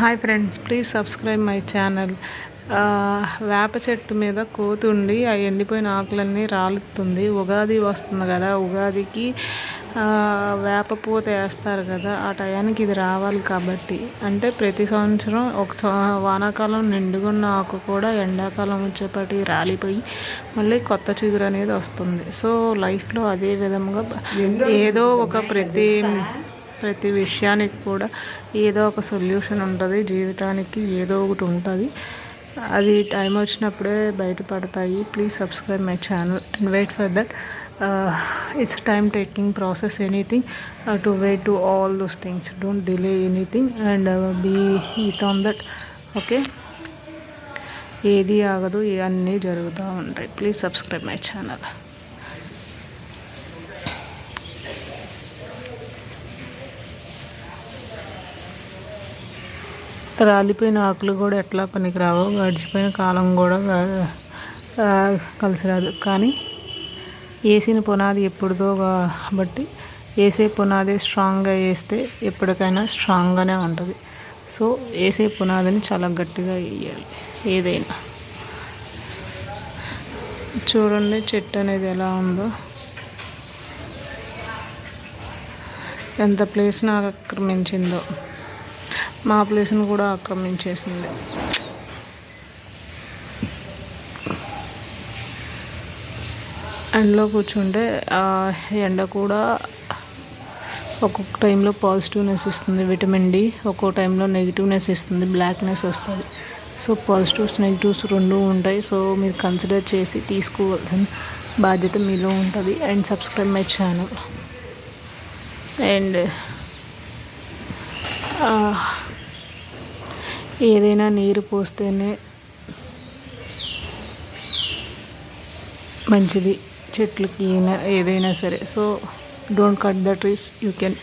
Hi friends please subscribe my channel. వేప చెట్టు మీద కోతుండి ఆ ఎండిపోయిన ఆకులన్నీ రాలుతుంది. ఉగాది వస్తుంది కదా ఉగాదికి వేప పూత వేస్తారు కదా ఆ టయానికి ఇది రావాలి కాబట్టి. అంటే ప్రతి సంవత్సరం ఒక వానాకాలం నిండుగున్న ఆకు కూడా ఎండాకాలం వచ్చేపటి రాలిపోయి మళ్ళీ కొత్త చిగురు అనేది వస్తుంది. సో లైఫ్లో అదే విధంగా ఏదో ఒక ప్రతి ప్రతి విషయానికి కూడా ఏదో ఒక సొల్యూషన్ ఉంటుంది జీవితానికి ఏదో ఒకటి ఉంటుంది. అది టైం వచ్చినప్పుడే బయటపడతాయి. Please subscribe my channel and wait for that it's time taking process anything to wait to all those things don't delay anything and be eth on that okay ఏది ఆగదు అన్నీ జరుగుతూ ఉంటాయి. ప్లీజ్ సబ్స్క్రైబ్ మై ఛానల్ రాలిపోయిన ఆకులు కూడా ఎట్లా పనికిరావు గడిచిపోయిన కాలం కూడా కలిసిరాదు కలిసి రాదు కానీ వేసిన పునాది ఎప్పుడుదో కాబట్టి వేసే పునాది స్ట్రాంగ్గా వేస్తే ఎప్పటికైనా స్ట్రాంగ్గానే ఉంటుంది. సో వేసే పునాదిని చాలా గట్టిగా వేయాలి ఏదైనా. చూడండి చెట్టు అనేది ఎలా ఉందో. ఎంత ప్లేస్ని ఆక్రమించిందో. మా ప్లేస్ని కూడా ఆక్రమించేసింది. ఎండలో కూర్చుంటే ఆ ఎండ కూడా ఒక్కొక్క టైంలో పాజిటివ్నెస్ ఇస్తుంది. విటమిన్ డి ఒక్కో టైంలో నెగిటివ్నెస్ ఇస్తుంది. బ్లాక్నెస్ వస్తుంది. సో పాజిటివ్స్ నెగిటివ్స్ రెండు ఉంటాయి. సో మీరు కన్సిడర్ చేసి తీసుకోవాల్సిన బాధ్యత మీలో ఉంటుంది. And subscribe my channel. And ఏదైనా నీరు పోస్తేనే మంచిది చెట్లకి అయినా- ఏదైనా సరే. So don't cut the trees you can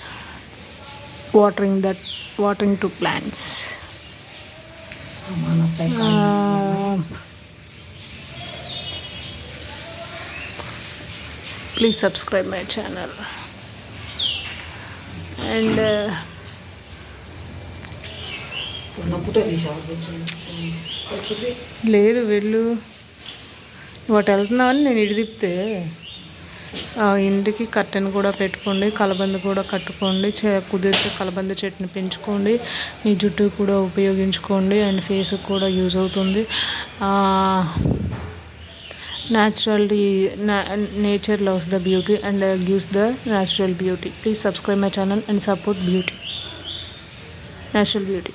watering that watering to plants please subscribe my channel and లేదు వెళ్ళు వాటి వెళ్తున్నామని నేను ఇటు తిప్పితే ఆ, ఇంటికి కట్టెను కూడా పెట్టుకోండి కలబంద కూడా కట్టుకోండి కుదిరితే కలబంద చెట్టుని పెంచుకోండి మీ జుట్టు కూడా ఉపయోగించుకోండి అండ్ ఫేస్కి కూడా యూజ్ అవుతుంది. Naturally nature loves the beauty and gives the natural beauty. Please subscribe my channel and support beauty. Natural beauty.